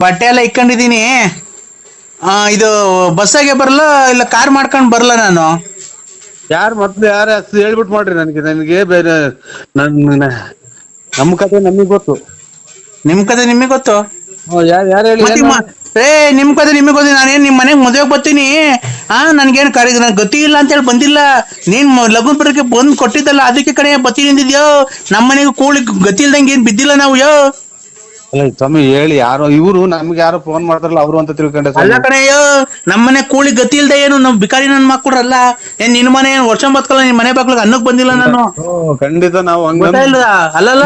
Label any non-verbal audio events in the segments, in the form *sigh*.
ಬಟ್ಟೆ ಎಲ್ಲ ಇಕ್ಕೊಂಡಿದೀನಿ ಆ, ಇದು ಬಸ್ಸಾಗೆ ಬರಲ್ಲ ಇಲ್ಲ ಕಾರ್ ಮಾಡ್ಕೊಂಡ್ ಬರಲ್ಲ ನಾನು? ಯಾರು ಮೊದ್ಲು ಯಾರ ಹೇಳ್ಬಿಟ್ಟು ಮಾಡ್ರಿ ನನಗೆ ನನಗೆ ಬೇರೆ ನನ್ನ ನಮ್ಮ ಕತೆ ನಮಗೆ ಗೊತ್ತು. ನಿಮ್ ಕತೆ ನಿಮಗೆ ಗೊತ್ತು? ಯಾರು ಯಾರು ಹೇಳಿ ಏ ನಿಮ್ ಕತೆ ನಿಮಗೆ ಗೊತ್ತು ನಾನೇನು ನಿಮ್ಮ ಮನೆಗ್ ಮದುವೆಗೆ ಬರ್ತೀನಿ. ಆ ನನ್ಗೇನ್ ಕರೆ ನನ್ ಗತಿ ಇಲ್ಲ ಅಂತ ಹೇಳಿ ಬಂದಿಲ್ಲ. ನೀನ್ ಲಘು ಲಗ್ನ ಬರಕ್ಕೆ ಬಂದ್ ಕೊಟ್ಟಿದ್ದಲ್ಲ ಅದಕ್ಕೆ ಕಡೆ ಬತ್ತೀನಿ ಅಂದಿದ್ಯೋ? ನಮ್ಮ ಮನೆಗೆ ಕೂಳಿ ಗತಿ ಇಲ್ದಂಗೆ ಏನ್ ಬಿದ್ದಿಲ್ಲ ನಾವು ಯೋ? ಅಲ್ಲ ಸ್ವಾಮಿ ಹೇಳಿ ಯಾರು ಇವರು ನಮ್ಗೆ ಯಾರೋ ಫೋನ್ ಮಾಡ್ತಾರಲ್ಲ ಅವರು ಅಂತ ತಿಳ್ಕೊಂಡೆ ಅಲ್ಲ ಸ್ವಾಮಿ ಕಣಯ್ಯೋ ನಮ್ಮನೆ ಕೂಳಿ ಗತಿ ಇಲ್ದೆ ಏನು? ನಮ್ ಬಿಕಾರಿ ನನ್ ಮಾಡ್ಕೊಡ್ರಲ್ಲ ಏನ್ ನಿನ್ ಮನೆ ಏನ್ ವರ್ಷ ಬತ್ಕಲ್ಲ ನಿನ್ ಮನೆ ಬಾಗ್ಲಿಗೆ ಅನ್ನಕ್ ಬಂದಿಲ್ಲ ನಾನು? ಓ, ಖಂಡಿತ ನಾವು ಹಂಗ ಅಲ್ಲಲ್ಲ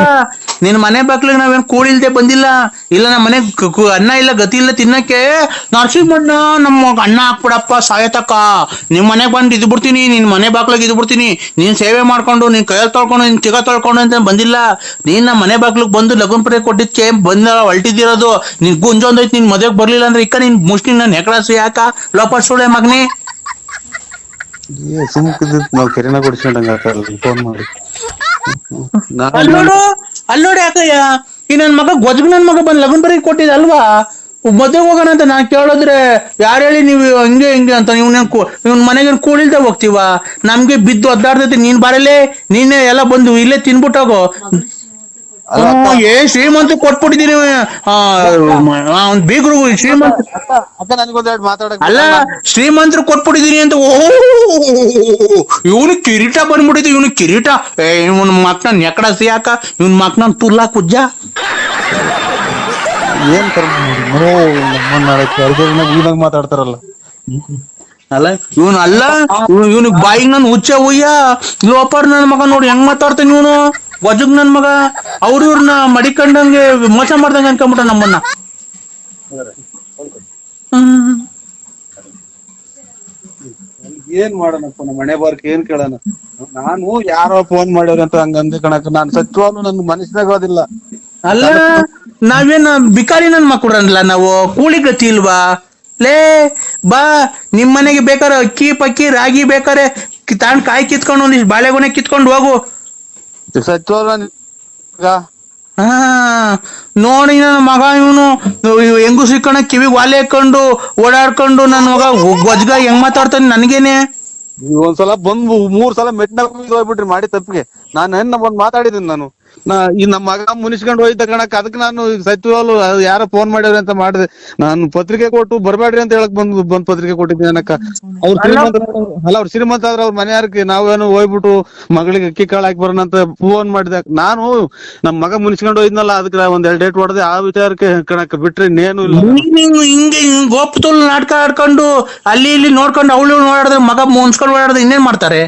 ನಿನ್ ಮನೆ ಬಾಗ್ಲಿಗೆ ನಾವೇನ್ ಕೂಳಿಲ್ದೆ ಬಂದಿಲ್ಲ? ಇಲ್ಲ ನಮ್ಮ ಮನೆ ಅನ್ನ ಇಲ್ಲ ಗತಿ ಇಲ್ಲ ತಿನ್ನಕ್ಕೆ? ನರಸಿಂಹಣ್ಣ ನಮ್ಮ ಅಣ್ಣ ಹಾಕ್ಬಿಡಪ್ಪ ಸಾಯತಕ್ಕ ನಿಮ್ ಮನೆಗ್ ಬಂದು ಇದ್ ಬಿಡ್ತೀನಿ ನಿನ್ ಮನೆ ಬಾಗ್ಲಿಗೆ ಇದ್ ಬಿಡ್ತೀನಿ. ನೀನ್ ಸೇವೆ ಮಾಡ್ಕೊಂಡು ನೀನ್ ಕೈಯಲ್ಲಿ ತೊಳ್ಕೊಂಡು ನಿನ್ ತಿಗ ತೊಳ್ಕೊಂಡು ಅಂತ ಬಂದಿಲ್ಲ. ನೀನ್ ನಮ್ಮ ಮನೆ ಬಾಗ್ಲಿಗೆ ಬಂದು ಲಗ್ನ ಪ್ರೇ ಕೊಟ್ಟಿದ್ಕೆ ಬಂದ ಹೊಲ್ಟಿದಿರೋದು ನಿನ್ ಗುಂಜೊಂದೈತಿ ನಿನ್ ಮದ್ವೆಗ್ ಬರ್ಲಿಲ್ಲ ಅಂದ್ರೆ ಇಕ್ಕ ನಿನ್ ಮುಷ್ಟಿ ನನ್ ಹೆಕಳಸು ಯಾಕ? ಲೋಪ ಸುಳೆ ಮಗ್ನಿ. ಸುಮ್ಕಿದ್ ನಾವು ಕೆರೆನ ಕೊಡಿಸ್ಕೊಂಡಂಗ ಫೋನ್ ಮಾಡಿ. ನಾನು ಅಲ್ಲೋಡು ನೋಡಿ ಈ ನನ್ನ ಮಗ ಗೊಜ್ಗ ನನ್ ಮಗ ಬಂದ್ ಲಗ್ನ ಬರೀ ಕೊಟ್ಟಿದಲ್ವಾ ಮದ್ವೆಗೆ ಹೋಗೋಣ ಅಂತ ನಾನು ಕೇಳಿದ್ರೆ ಯಾರು ಹೇಳಿ ನೀವು ಹಂಗೆ, ಹಿಂಗೆ ಅಂತ ಇವ್ನ ಇವ್ನ ಮನೆಗೆ ಕೂಳಿಲ್ದೆ ಹೋಗ್ತೀವ? ನಮ್ಗೆ ಬಿದ್ದು ಒದ್ದಾಡ್ತೈತಿ, ನೀನ್ ಬರಲೇ ನೀನೇ ಎಲ್ಲ ಬಂದು ಇಲ್ಲೇ ತಿನ್ಬಿಟ್ಟೋಗೋ ಏ ಶ್ರೀಮಂತ ಕೊಟ್ಬಿಟ್ಟಿದೀನಿ ಅವ್ನ್ ಬೀಗ್ರು ಶ್ರೀಮಂತ ಅಕ್ಕ ನನಗೊಂದ್ ಎರಡು ಮಾತಾಡಕ್ ಅಲ್ಲ ಶ್ರೀಮಂತರು ಕೊಟ್ಬಿಟ್ಟಿದೀನಿ ಅಂತ ಓ ಇವನು ಕಿರೀಟ ಬಂದ್ಬಿಟ್ಟಿದ್ದು ಇವನು ಕಿರೀಟ. ಏ ಇವನ್ ಮಕ್ನ ನೆಕಡ ಸಿಯಾಕ ಇವನ್ ಮಕ್ನ ತುಲ್ಲಾ ಕುಜ್ಜ. ಏನ್ ಕರ್ಮ ಮಾತಾಡ್ತಾರಲ್ಲ. ಅಲ್ಲ ಇವನು ಅಲ್ಲ ಇವನಿಗೆ ಬಾಯಿಗೆ ನನ್ ಹುಚ್ಚ ಹುಯ್ಯ ಲೋಪರ್ ನನ್ನ ಮಗ ನೋಡಿ ಹೆಂಗ್ ಮಾತಾಡ್ತಾನೆ ಇವನು? ವಜಗ್ ನನ್ ಮಗ ಅವ್ರವ್ರನ್ನ ಮಡಿಕೊಂಡಂಗೆ ಮೋಸ ಮಾಡ್ದಂಗೆ ಅನ್ಕೊಂಬಿಟ್ಟ ನಮ್ಮನ್ನ. ಹ್ಮ್ ಏನ್ ಮಾಡೋಣಪ್ಪ ನಮ್ಮ ಮನೆ ಬಾರ್ಕ್ ಏನ್ ಕೇಳೋಣ? ನಾನು ಯಾರೋ ಫೋನ್ ಮಾಡ್ಯಾರ ಅಂತ ಹಂಗ ಅಂದೆ ಕಣಕ್ ನಾನ್ ಸತ್ಯವಾಗ್ಲೂ ನನ್ ಮನಸ್ಸಿನಾಗ ಅದಿಲ್ಲ ಅಲ್ಲ ನಾವೇನ ಬಿಕಾರಿ ನನ್ ಮಕ್ಕಳಲ್ಲ ನಾವು? ಕೂಲಿ ಗತಿ ಇಲ್ವಾ? ಲೇ ಬಾ ನಿಮ್ ಮನೆಗೆ ಬೇಕಾರೆ ಅಕ್ಕಿ ಪಕ್ಕಿ ರಾಗಿ ಬೇಕಾರೆ ತಾಣ್ ಕಾಯಿ ಕಿತ್ಕೊಂಡು ಒಂದಿಷ್ಟು ಬಾಳೆಗೊನೆ ಕಿತ್ಕೊಂಡು ಹೋಗು. ಹಾ ನೋಡಿ ನನ್ನ ಮಗ ಇವನು. ಹೆಂಗು ಸಿಕ್ಕಣ ಕಿವಿಗೆ ವಾಲೆ ಹಾಕೊಂಡು ಓಡಾಡ್ಕೊಂಡು ನನ್ನ ಮಗ ಗೊಜ್ಗ ಹೆಂಗ್ ಮಾತಾಡ್ತಾನೆ ನನಗೇನೆ? ಒಂದ್ಸಲ ಬಂದ್ ಮೂರ್ ಸಲ ಮೆಟ್ಟಿನ ಹೋಗ್ಬಿಟ್ರಿ ಮಾಡಿ ತಪ್ಪಿಗೆ. ನಾನು ಹೆಣ್ಣ ಬಂದ್ ಮಾತಾಡಿದೀನಿ ನಾನು. ನಾ ಈ ನಮ್ಮ ಮಗ ಮುನಿಸ್ಕೊಂಡ್ ಹೋಯ್ತ ಕಣಕ್ ಅದಕ್ಕೆ ನಾನು ಸತ್ಯವಾಗ್ಲು ಯಾರೋ ಫೋನ್ ಮಾಡ್ಯಾರ ಅಂತ ಮಾಡಿದೆ. ನಾನು ಪತ್ರಿಕೆ ಕೊಟ್ಟು ಬರ್ಬೇಡ್ರಿ ಅಂತ ಹೇಳಕ್ ಬಂದ್ ಬಂದ್ ಪತ್ರಿಕೆ ಕೊಟ್ಟಿದ್ದೀನಿ ಅನ್ನಕ್ಕ ಅವ್ರ ಶ್ರೀಮಂತ ಅಲ್ಲ ಅವ್ರ ಶ್ರೀಮಂತ ಆದ್ರ ಅವ್ರ ಮನೆಯಾರಕ್ಕೆ ನಾವೇನು ಹೋಗ್ಬಿಟ್ಟು ಮಗಳಿಗೆ ಅಕ್ಕಿ ಕಾಳು ಹಾಕಿ ಬರೋಣ ಅಂತ ಫೋನ್ ಮಾಡಿದೆ. ನಾನು ನಮ್ಮ ಮಗ ಮುನಿಸ್ಕೊಂಡ್ ಹೋಯ್ದ್ನಲ್ಲ ಅದಕ್ಕೆ ಒಂದ್ ಎರಡ್ ಡೇಟ್ ಹೊಡೆದೆ. ಆ ವಿಚಾರಕ್ಕೆ ಕಣಕ್ ಬಿಟ್ರೆ ಇನ್ನೇನು ಇಲ್ಲ. ಹಿಂಗ ಹಿಂಗ ಗೋಪ್ತುಲ್ ನಾಟಕ ಆಡ್ಕೊಂಡು ಅಲ್ಲಿ ಇಲ್ಲಿ ನೋಡ್ಕೊಂಡು ಅವಳು ಓಡಾಡಿದ್ರೆ ಮಗ ಮುನ್ಸ್ಕೊಂಡು ಓಡಾಡಿದ್ರೆ ಇನ್ನೇನ್ ಮಾಡ್ತಾರೆ?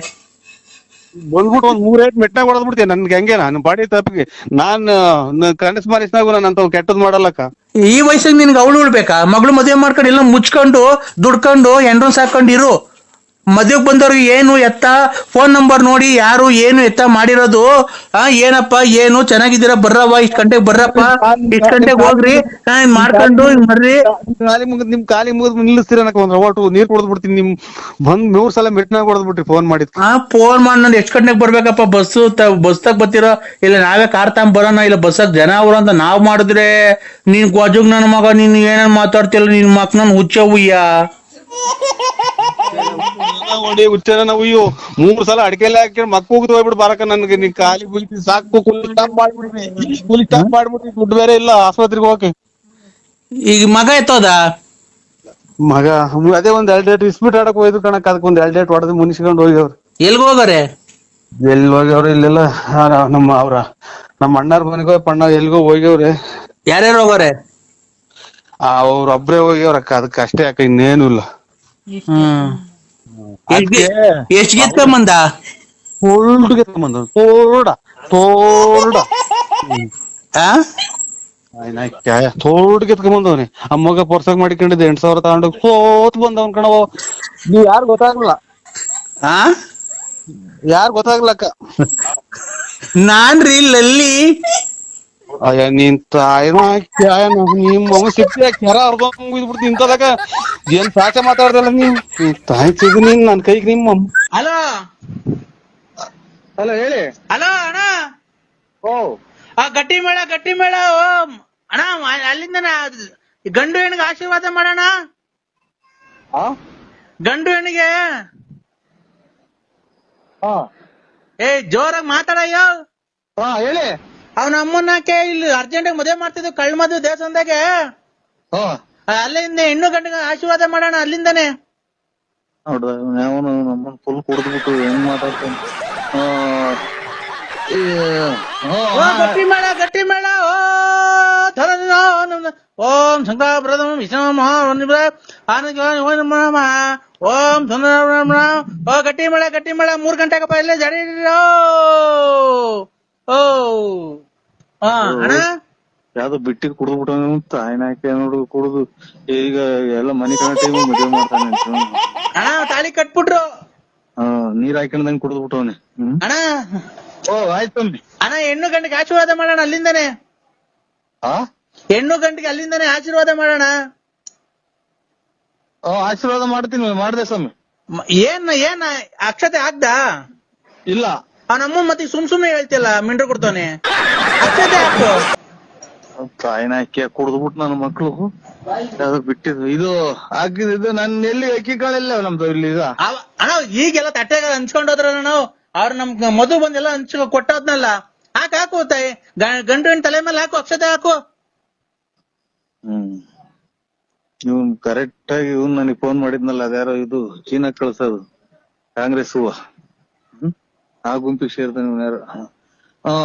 ಬಂದ್ಬಿಟ್ಟು ಒಂದ್ ಮೂರ್ ಏಟ್ ಮೆಟ್ನಾಗ ಹೊಡೆದ್ಬಿಡ್ತೀನಿ ನನ್ಗೆ ಹೆಂಗೆ ನಾನು ಬಾಡಿ ತಪ್ಪಿಗೆ. ನಾನ್ ಕನಸ್ ಮಾರಿಸ್ನಾಗು ನಾನು ಅಂತ ಕೆಟ್ಟದ್ ಮಾಡಲ್ಲಕ್ಕ. ಈ ವಯಸ್ಸಿಗೆ ನಿನ್ಗೆ ಅವಳು ಉಳ್ಬೇಕಾ ಮಗಳು ಮದುವೆ ಮಾಡ್ಕೊಂಡು ಎಲ್ಲ ಮುಚ್ಕೊಂಡು, ದುಡ್ಕೊಂಡು, ಎಂಡ್ರೋನ್ ಸಾಕೊಂಡಿರು ಮದುವೆಗೆ ಬಂದವ್ರಿಗೆ ಏನು ಎತ್ತ? ಫೋನ್ ನಂಬರ್ ನೋಡಿ ಯಾರು ಏನು ಎತ್ತ ಮಾಡಿರೋದು? ಆ ಏನಪ್ಪ ಏನು? ಚೆನ್ನಾಗಿದ್ದೀರಾ? ಬರ್ರವ ಇಷ್ಟ್ ಗಂಟೆಗೆ ಬರ್ರಪ್ಪ? ಇಷ್ಟ್ ಗಂಟೆಗೆ ಹೋಗ್ರಿ. ಆ, ಹಿಂಗ್ ಮಾಡ್ಕೊಂಡು ಹಿಂಗ್ ಬರ್ರಿ. ಖಾಲಿ ಮುಗಿದ್ ನಿಮ್ ಖಾಲಿ ಮುಗಿದ್ ನಿಲ್ಲಿಸ್ತೀರ ಅನ್ನಕ ಒಂದ್ ಒಟ್ಟು ನೀರ್ ಕುಡ್ದ್ಬಿಡ್ತೀನಿ ನಿಮ್ ಬಂದ್ ಮೂರ್ ಸಲ ಮೆಟ್ನಾಗ ಹೊಡೆದ್ಬಿಟ್ರಿ ಫೋನ್ ಮಾಡಿದ್. ಆ ಫೋನ್ ಮಾಡಿ ನಾನು ಎಷ್ಟ್ ಗಂಟೆಗೆ ಬರ್ಬೇಕಪ್ಪ? ಬಸ್ಸು ಬಸ್ತಾಗ ಬರ್ತೀರೋ? ಇಲ್ಲ ನಾವೇ ಕಾರ್ ತಗೊಂಡ್ ಬರೋಣ? ಇಲ್ಲ ಬಸ್ಸಾಗ ಜನ ಅವ್ರು ಅಂತ ನಾವ್ ಮಾಡಿದ್ರೆ ನೀನ್ ಗೊಜಗ್ ನನ್ನ ಮಗ ನೀನ್ ಏನೇನ್ ಮಾತಾಡ್ತಿಲ್ಲ ನಿನ್ ಮಕ್ ನನ್ ಹುಚ್ಚ ಹುಯ್ಯ *laughs* ಹೊಡಿ ಹುಚ್ಚನ ನಾವು ಅಯ್ಯೋ ಮೂರ್ ಸಲ ಅಡಿಕೆಲ್ಲ ಹಾಕಿ ಮಕ್ಕ ಹೋಗ್ದು ಹೋಗ್ಬಿಟ್ಟು ಬರಕ ನನ್ಗೆ. ನೀ ಖಾಲಿ ಬೀಳ್ತಿ ಸಾಕು ಕೂಲಿ ಸ್ಟಾಪ್ ಮಾಡ್ಬಿಡ್ರಿ ಕೂಲಿ ಟಾಪ್ ಮಾಡ್ಬಿಟ್ರಿ ದುಡ್ಡು ಬೇರೆ ಇಲ್ಲ ಆಸ್ಪತ್ರೆಗೆ ಹೋಗಕ್ಕೆ. ಈಗ ಮಗ ಎತ್ತೋದ? ಮಗ ಅದೇ ಒಂದ್ ಎರಡ್ ಡೇಟ್ ಇಸ್ಬಿಟ್ ಆಡಕ್ ಹೋಯ್ತು ಕಣಕ್ ಅದಕ್ಕೆ ಒಂದ್ ಎರಡ್ ಡೇಟ್ ಹೊಡೆದು ಮುನಿಸ್ಕೊಂಡು ಹೋಗ್ಯವ್ರು. ಎಲ್ಗ ಹೋಗಾರೆ ಎಲ್ಲಿ ಹೋಗ್ಯವ್ರ ಇಲ್ಲೆಲ್ಲ. ಆ, ನಮ್ಮ ಅವ್ರ ನಮ್ಮ ಅಣ್ಣಾರ್ ಮನೆಗೋ ಪಣ್ಣ ಎಲ್ಗೋ ಹೋಗ್ಯವ್ರೆ. ಯಾರ್ಯಾರು ಹೋಗಾರೆ ಅವ್ರ ಒಬ್ರೇ ಹೋಗ್ಯವ್ರಕ್ಕ ಅದಕ್ಕೆ ಅಷ್ಟೇ ಅಕ್ಕ ಇನ್ನೇನು ಇಲ್ಲ. ಹ್ಮ್. ಎಷ್ಟ್ ಗೆತ್ಕೊಂಬಂದ ಫುಲ್ಡ್ಗೆ ತಗೊಂಬಂದ ತೋಡ ತೋಡ ತೋಡ್ ತೋಡ್ಗೆ ಎತ್ಕೊಂಬಂದವನೆ. ಆ ಮಗ ಪರ್ಸಾಗ್ ಮಾಡಿಕೊಂಡಿದ್ದೆ ಎಂಟ್ ಸಾವಿರ ತಗೊಂಡು ಸೋತ್ ಬಂದವನ್ ಕಣವ ನೀವ್ ಯಾರು ಗೊತ್ತಾಗಲ್ಲ ಆ? ಯಾರು ಗೊತ್ತಾಗ್ಲಕ್ಕ? ನಾನ್ರಿ ಲಲ್ಲಿ. ಅಯ್ಯ ನೀನ್ ತಾಯಿನ ನಿಮ್ ಮಗ ಸಿಪ್ಪಿ ಕೆರ ಹರ್ಕೊಂಡ್ ಬಿಡ್ತೀನಿ ಇಂತದಾಗ ಏನ್ ಸಾಚ ಮಾತಾಡ್ದಲ್ಲ ನೀವು ನೀವ್ ತಾಯಿ ಸಿಗು ನೀನ್ ನನ್ ಕೈಗೆ ನಿಮ್ಮ ಹಲೋ? ಹಲೋ ಹೇಳಿ. ಹಲೋ ಅಣ್ಣ? ಓ. ಆ ಗಟ್ಟಿ ಮೇಳ ಗಟ್ಟಿ ಮೇಳ ಓ ಅಣ್ಣ ಅಲ್ಲಿಂದ ಈ ಗಂಡು ಹೆಣ್ಣಿಗೆ ಆಶೀರ್ವಾದ ಮಾಡೋಣ. ಹಾ ಗಂಡು ಹೆಣ್ಣಿಗೆ? ಹಾ ಏ ಜೋರಾಗಿ ಮಾತಾಡಯ್ಯೋ. ಹಾ ಹೇಳಿ. ಅವನ ಅಮ್ಮನಕ್ಕೆ ಇಲ್ಲಿ ಅರ್ಜೆಂಟ್ ಮದುವೆ ಮಾಡ್ತಿದ್ವಿ ಕಳ್ ಮದುವೆ ದೇವಸ್ಥಾನದಾಗೆ. ಹಾ. ಅಲ್ಲಿಂದ ಹೆಣ್ಣು ಗಂಡಿಗೆ ಆಶೀರ್ವಾದ ಮಾಡೋಣ ಅಲ್ಲಿಂದಾನೆ. ಅವನು ನಮ್ಮನ್ನ ಫುಲ್ ಕುಡಿದ್ಬಿಟ್ಟು ಹೆಂಗ್ ಮಾತಾಡ್ತಾನೆ. ಓ ಗಟ್ಟಿ ಮೇಳ ಗಟ್ಟಿ ಮೇಳ ಓ ಧರಣ ಓಂ ಶಂಕರಪ್ರದಂ ವಿಷ್ಣು ಆನಂದ ಓಂ ಸುಂದರ ಓ ಗಟ್ಟಿ ಮೇಳ ಗಟ್ಟಿ ಮೇಳ ಮೂರ್ ಗಂಟೆಗಪ್ಪ ಇಲ್ಲೇ ಜಡಿ ಓ. ಯಾವ್ದೋ ಬಿಟ್ಟಿ ಕುಡಿದ್ಬಿಟ್ಟು ತಾಯಿನ ಹಾಕಿ ನೋಡು ಕುಡಿದು. ಈಗ ಎಲ್ಲ ಮನಿ ಕಣ ಟೈಮ್ ಮದುವೆ ಮಾಡ್ತಾನೆ ಅಣ್ಣ ತಾಳಿ ಕಟ್ಬಿಟ್ರು. ನೀರ್ ಹಾಕೊಂಡಂಗ್ ಕುಡ್ದು ಬಿಟ್ಟವನೆ. ಅಣ್ಣ? ಓ ಆಯ್ತು. ಅಣ್ಣ ಹೆಣ್ಣು ಗಂಡಿಗೆ ಆಶೀರ್ವಾದ ಮಾಡೋಣ ಅಲ್ಲಿಂದಾನೆ. ಹೆಣ್ಣು ಗಂಡಿಗೆ ಅಲ್ಲಿಂದಾನೆ ಆಶೀರ್ವಾದ ಮಾಡೋಣ. ಓ ಆಶೀರ್ವಾದ ಮಾಡ್ತೀನಿ ಮಾಡ್ದೆ ಸ್ವಾಮಿ. ಏನ್ ಏನ್ ಅಕ್ಷತೆ ಆಗ್ದಾ? ಇಲ್ಲ. ಆ ಅಮ್ಮ ಮತ್ತೆ ಸುಮ್ ಸುಮ್ನೆ ಹೇಳ್ತಿಲ್ಲ ಮಿಂಡ್ರ ಕೊಡ್ತಾನೆ ಅಕ್ಷತೆ ಹಾಕು ತಾಯಿನ ಹಾಕಿ ಕುಡಿದ್ಬಿಟ್ಟು ನನ್ನ ಮಕ್ಳು. ಅದು ಬಿಟ್ಟಿದ್ದು. ಇದು ಹಾಕಿದ್ದು ನನ್ನ ಎಲ್ಲಿ ಅಕ್ಕಿ ಕಾಳೆಲ್ಲ ನಮ್ದು ಇಲ್ಲಿ ಈಗ ಅವ- ಅಣ್ಣ ಈಗೆಲ್ಲ ತಟ್ಟೆಗೆ ಹಂಚ್ಕೊಂಡ್ ನಾವು ಅವ್ರ ನಮ್ ಮದುವೆ ಬಂದೆಲ್ಲ ಹಂಚ್ಕೊ ಕೊಟ್ಟಾದ್ನಲ್ಲ. ಹಾಕ್ ಹಾಕು ತಾಯಿ. ಗ- ಗಂಡು ತಲೆ ಮೇಲೆ ಹಾಕು ಅಕ್ಷತೆ ಹಾಕು. ಹ್ಮ್. ಇವನ್ ಕರೆಕ್ಟ್ ಆಗಿ ಇವನ್ ನನಗೆ ಫೋನ್ ಮಾಡಿದ್ನಲ್ಲ ಅದ್ಯಾರೋ ಇದು ಚೀನಾ ಕಳ್ಸೋದು. ಕಾಂಗ್ರೆಸ್ ಹೂವ? ಆ ಗುಂಪಿಗೆ ಸೇರ್ತಾನೆ ಯಾರು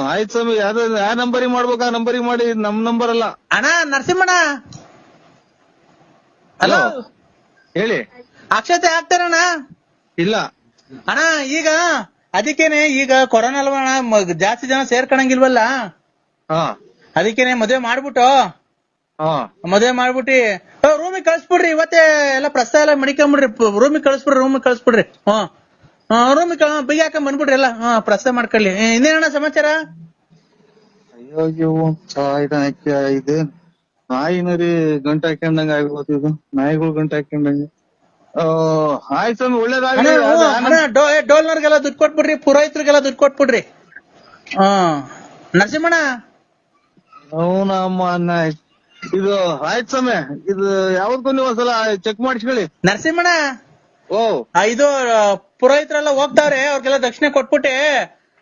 ಆಯ್ತು ಸ್ವಾಮಿ ಯಾವ್ದು ಯಾವ ನಂಬರಿಗೆ ಮಾಡ್ಬೇಕು ಆ ನಂಬರಿಗೆ ಮಾಡಿ ನಮ್ ನಂಬರ್ ಅಲ್ಲ ಅಣ್ಣ ನರಸಿಂಹಣ್ಣ. ಹಲೋ. ಹೇಳಿ. ಅಕ್ಷತೆ ಹಾಕ್ತಾರಣ್ಣ. ಇಲ್ಲ. ಅಣ್ಣ ಈಗ ಅದಕ್ಕೇನೆ ಈಗ ಕೊರೋನಾ ಅಲ್ವಾ ಅಣ್ಣ? ಮ- ಜಾಸ್ತಿ ಜನ ಸೇರ್ಕೊಳಂಗಿಲ್ವಲ್ಲ ಹಾ. ಅದಕ್ಕೇನೆ ಮದ್ವೆ ಮಾಡ್ಬಿಟ್ಟು. ಹಾ. ಮದ್ವೆ ಮಾಡ್ಬಿಟ್ಟಿ. ರೂಮಿಗೆ ಕಳ್ಸ್ಬಿಡ್ರಿ ಇವತ್ತೇ ಎಲ್ಲ ಪ್ರಸ್ತಾವ ಎಲ್ಲ ಮಡಿಕೊಂಬಿಡ್ರಿ ರೂಮಿಗೆ ಕಳ್ಸ್ಬಿಡ್ರಿ ರೂಮಿಗೆ ಕಳ್ಸ್ಬಿಡ್ರಿ. ಹ್ಮ್. ರೂಮಿಗೆ ಬಿಗಿ ಹಾಕೊಂಡ್ ಬಂದ್ಬಿಡ್ರಿ ಎಲ್ಲ. ಹಾ ಪ್ರಸ್ತಾವ ಮಾಡ್ಕೊಳ್ಳಿ. ಇನ್ನೇನ ಇನ್ನೇನಣ್ಣ ಸಮಾಚಾರ? ಅಯ್ಯೋ ಅಯ್ಯೋ ಇದು ಇದೆ ನಾಯಿನರಿ ಗಂಟೆ ಹಾಕೊಂಡಂಗ ಆಗ್ಬೋದು ಇದು. ನಾಯಿಗಳು ಗಂಟೆ ಹಾಕೊಂಡಂಗೆ ಆಯ್ತು ಸ್ವಾಮಿ ಒಳ್ಳೇದಾಗ್ಲಿ. ಹ್ಞೂ, ಅದು ಆ ಅಣ್ಣ ಡೋ ಏ, ಡೋಲ್ನವ್ರಿಗೆಲ್ಲ ದುಡ್ಡು ಕೊಟ್ಬಿಡ್ರಿ ಪುರೋಹಿತರಿಗೆಲ್ಲ ದುಡ್ಡು ಕೊಟ್ಬಿಡ್ರಿ. ಹಾ. ನರಸಿಂಹಣ್ಣ? ಅವನಮ್ಮ ಅನ್ನ ಇದು ಆಯ್ತು ಸ್ವಾಮಿ. ಇದು ಯಾವ್ದಕ್ಕೂ ನೀವು ಒಂದ್ಸಲ ಚೆಕ್ ಮಾಡಿಸ್ಕೊಳ್ಳಿ. ನರಸಿಂಹಣ್ಣ? ಓ. ಆ, ಇದು ಆ, ಪುರೋಹಿತರೆಲ್ಲ ಹೋಗ್ತಾವ್ರೆ ಅವ್ರಿಗೆಲ್ಲ ದಕ್ಷಿಣೆ ಕೊಟ್ಬಿಟ್ಟೆ.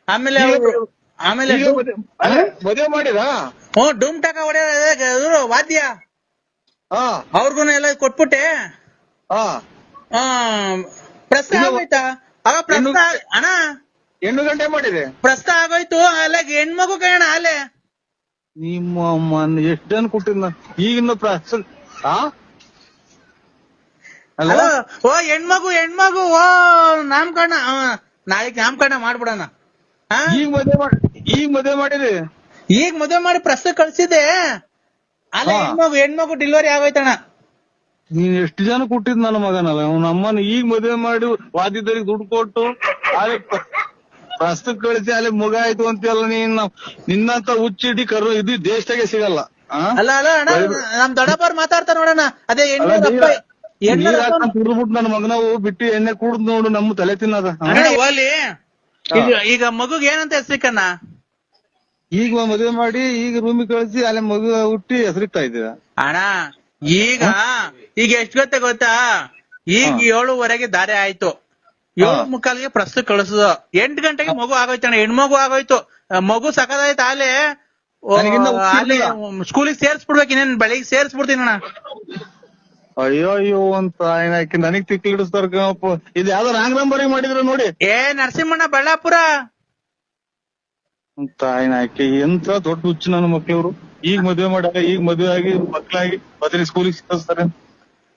ಆಮೇಲೆ ಅವ್ರು- ಆಮೇಲೆ ಈಗ ಮದ್ವೆ- ಅಲ್ಲ, ಮದ್ವೆ ಮಾಡಿರಾ? ಹ್ಞೂ ಡುಮ್ ಟಕ ಹೊಡೆಯೋದು ವಾದ್ಯ. ಹಾ. ಅವ್ರಿಗೂ ಎಲ್ಲ ಕೊಟ್ಬಿಟ್ಟೆ. ಹಾ. ಆ, ಪ್ರಸ್ತ ಆಗೋಯ್ತಾ? ಅವ ಪ್ರಸ್ತ ಇನ್ನು- ಅಣ್ಣ. ಎಂಟು ಗಂಟೆ ಮಾಡಿದೆ. ಪ್ರಸ್ತ ಆಗೋಯ್ತು ಅಲ್ಲ ಹೆಣ್ಮಗು ಕಣ ಅಲ್ಲೇ. ನಿಮ್ಮ ಅಮ್ಮನ್ ಎಷ್ಟ್ ಜನ ಕೊಟ್ಟಿದ್ ನಾನು ಈಗಿನ ಹಾ ಅಲ್ಲ ಅಲ್ಲ ಓ ಹೆಣ್ಮಗು ಹೆಣ್ಮಗು ಓ ನಾಮಕರಣ ನಾಳೆ ನಾಮಕರಣ ಮಾಡ್ಬಿಡಣ. ಈಗ ಮದ್ವೆ ಮಾಡಿ ಈಗ ಮದ್ವೆ ಮಾಡಿರಿ. ಈಗ ಮದುವೆ ಮಾಡಿ ಪ್ರಸ್ತ ಕಳ್ಸಿದೆ ಅಲ್ಲ. ಹೆಣ್ಮಗು ಹೆಣ್ಮಗು ಡೆಲಿವರಿ ಆಗೋಯ್ತಣ್ಣ. ನೀನ್ ಎಷ್ಟು ಜನ ಕೊಟ್ಟಿದ್ ನನ್ನ ಮಗನಲ್ಲ? ನಮ್ಮನ್ನ ಅಮ್ಮನ ಈಗ ಮದ್ವೆ ಮಾಡಿ ವಾದಿದ್ದರಿಗೆ ದುಡ್ಡು ಕೊಟ್ಟು ಅಲ್ಲಿ ಪ್ರಸ್ತುತ ಕಳಿಸಿ ಅಲ್ಲಿ ಮಗ ಆಯ್ತು ಅಂತೆಲ್ಲ ನೀನ್? ನಿನ್ನಂತ ಹುಚ್ಚಿಡಿ ಕರು ಇದು ದೇಶದಾಗೆ ಸಿಗಲ್ಲ. ಅಲ್ಲ ಅಲ್ಲ ಅಣ್ಣ ನಮ್ ದೊಡ್ಡಪ್ಪ ಮಾತಾಡ್ತಾರ ನೋಡಣ್ಣ. ಅದೇ ಹೆಣ್ಣು ಹೆಣ್ಣು ಕುಡ್ದ್ಬಿಟ್ಟು ನನ್ನ ಮಗನವು ಬಿಟ್ಟು ಎಣ್ಣೆ ಕುಡ್ದು ನೋಡು ನಮ್ಮ ತಲೆ ತಿನ್ನದ? ಅಣ್ಣ ಹೋಲಿ ಈಗ ಈಗ ಮಗುಗ್ ಏನಂತ ಹೆಸರಿಕಣ್ಣ ಈಗ ಮದುವೆ ಮಾಡಿ ಈಗ ರೂಮಿ ಕಳಿಸಿ ಅಲ್ಲಿ ಮಗು ಹುಟ್ಟಿ ಹೆಸರಿಕ್ತಾ ಇದ್ದೀರಾ. ಅಣ್ಣ ಈಗ ಈಗ ಎಷ್ಟ್ ಗೊತ್ತ ಗೊತ್ತಾ? ಈಗ ಏಳುವರೆಗೆ ದಾರಿ ಆಯ್ತು. ಏಳು ಮುಕ್ಕಾಲಿಗೆ ಪ್ರಸ್ತುತ ಕಳಿಸುದು. ಎಂಟು ಗಂಟೆಗೆ ಮಗು ಆಗೋಯ್ತಣ್ಣ ಹೆಣ್ಮಗು ಆಗೋಯ್ತು. ಮಗು ಸಕದಾಯ್ತು ಆಲೆ ಅಲ್ಲಿ ಸ್ಕೂಲಿಗೆ ಸೇರ್ಸ್ಬಿಡ್ಬೇಕು ಇನ್ನೇನ್ ಬೆಳಿಗ್ಗೆ ಸೇರ್ಸ್ಬಿಡ್ತೀನಿ ಅಣ್ಣ. ಅಯ್ಯೋ ಅಯ್ಯೋ ಅಂತ ಏನಾಕಿ ನನಗ್ ತಿಕ್ಲಿಡಿಸ್ತಾರ ಕಣಪ್ಪ. ಇದು ಯಾವ್ದೋ ರಾಂಗ್ ನಂಬರ್ ಮಾಡಿದ್ರು ನೋಡಿ. ಏ ನರಸಿಂಹಣ್ಣ ಬಳ್ಳಾಪುರ. ಅಂತ ಏನಾಕಿ ಎಂತ ದೊಡ್ಡ ಹುಚ್ಚು ನನ್ನ ಮಕ್ಳವ್ರು. ಈಗ ಮದ್ವೆ ಮಾಡ್ಯಾರ ಈಗ ಮದ್ವೆ ಆಗಿ ಮಕ್ಳಾಗಿ ಮತ್ತೆ ಸ್ಕೂಲಿಗೆ ಸೇರಿಸ್ತಾರೆ.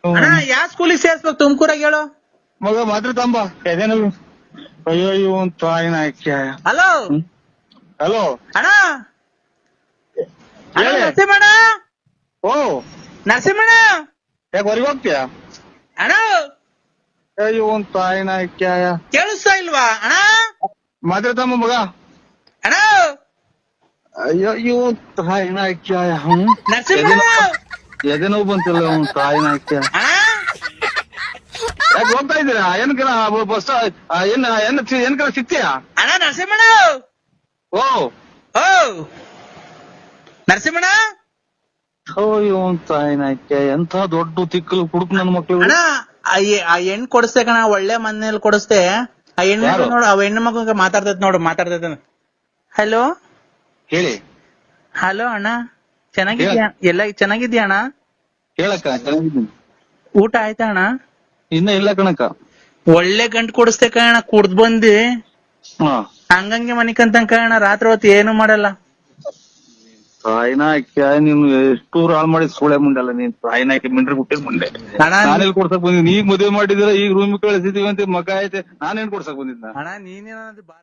ಅಣ್ಣ ಯಾವ ಸ್ಕೂಲಿಗೆ ಸೇರ್ಸ್ಬೇಕು? ತುಮಕೂರಾಗ ಹೇಳು. ಮಗ ಮಾತ್ರ ತಂಬ. ಎದೇನು ಅಯ್ಯೋ ಅಯ್ಯೋ ಅಂತ ಏನಾಕಿ ಹಲೋ? ಹಲೋ? ಅಣ್ಣ? ಅಣ್ಣ ಹೇಳಿ. ನರಸಿಂಹಣ್ಣ? ಓ. ನರಸಿಂಹಣ್ಣ? ಯಾಕೆ ಹೊರಗೆ ಹೋಗ್ತೀಯ? ಅಣ್ಣ! ಅಯ್ಯೋ ಅಂತ ಏನಾಕಿ ಕೇಳಿಸ್ತಾ ಇಲ್ವಾ ಅಣ್ಣ? ಮಾತ್ರ ತಮ್ಮ ಮಗ? ಅಣ್ಣ! ಅಯ್ಯೋ ಅಯ್ಯೋ ತಾಯಿನ ಕ್ಯಾಯ ಎದೆ ನೋವು ಬಂತಿಲ್ಲ ಅವ್ನ್ ತಾಯಿನ ಕ್ಯಾಯ ಯಾಕೆ ಹೋಗ್ತಾ ಇದ್ದೀರಾ? ಏನ್ ಕರ ಬಸ್ ಏನ್ ಏನ್ ಏನ್ ಕರ ಸಿಗ್ತೀಯಾ? ಅಣ್ಣ ನರಸಿಂಹಣ್ಣ! ಓ. ಓ! ನರಸಿಂಹಣ್ಣ! ಎಂತ ದೊಡ್ಡ ತಿಕ್ಕಲು ಕುಡುಕ್ ನನ್ ಮಕ್ಳು? ಅಣ್ಣ ಆ ಎ- ಆ ಹೆಣ್ ಕೊಡಿಸ್ತೆ ಕಣ ಒಳ್ಳೆ ಮನೇಲಿ ಕೊಡಿಸ್ತೆ ಆ ಹೆಣ್ಣು ಯಾರು? ನೋಡು ಆ ಹೆಣ್ಣು ಮಗ ಮಾತಾಡ್ತೈತ್ ನೋಡು ಮಾತಾಡ್ತೈತೆ ಹಲೋ ಹೇಳಿ. ಹಲೋ ಅಣ್ಣ ಚೆನ್ನಾಗಿದ್ಯಾ? ಎಲ್ಲ ಚೆನ್ನಾಗಿದ್ಯಾ ಅಣ್ಣ? ಹೇಳಕ್ಕ ಚೆನ್ನಾಗಿದ್ದೀನಿ. ಊಟ ಆಯ್ತಾ ಅಣ್ಣ? ಇನ್ನ ಇಲ್ಲ ಕಣಕ್ಕ. ಒಳ್ಳೆ ಗಂಟ್ ಕೊಡಿಸ್ದೆ ಕಣ ಕುಡ್ದ್ ಬಂದಿ. ಹಾ. ಹಂಗಂಗೆ ಮನಿಕಂತ ಕಣ ರಾತ್ರಿ ಹೊತ್ತು ಏನು ಮಾಡಲ್ಲ. ತಾಯಿನಾಕೆ ನೀನು ಎಷ್ಟು ಹಾಳು ಮಾಡಿ ಸೋಳೆ ಮುಂಡಲ್ಲ ನೀನ್? ತಾಯಿನಾಕೆ ಮಿಂಡ್ರಿ ಹುಟ್ಟಿದ ಮುಂಡೆ. ಅಣ್ಣ ನಾನೆಲ್ಲಿ ಕೊಡ್ಸಕ್ ಬಂದಿದ್ದೀನಿ ಈಗ ಮದುವೆ ಮಾಡಿದಿರ ಈಗ ರೂಮ್ ಕಳಿಸಿದೀವಿ ಅಂತ ಮಗ ಐತೆ ನಾನೇನ್ ಕೊಡ್ಸಕ್ ಬಂದಿದ್ನ? ಅಣ್ಣ ನೀನೇನದು ಬಾರ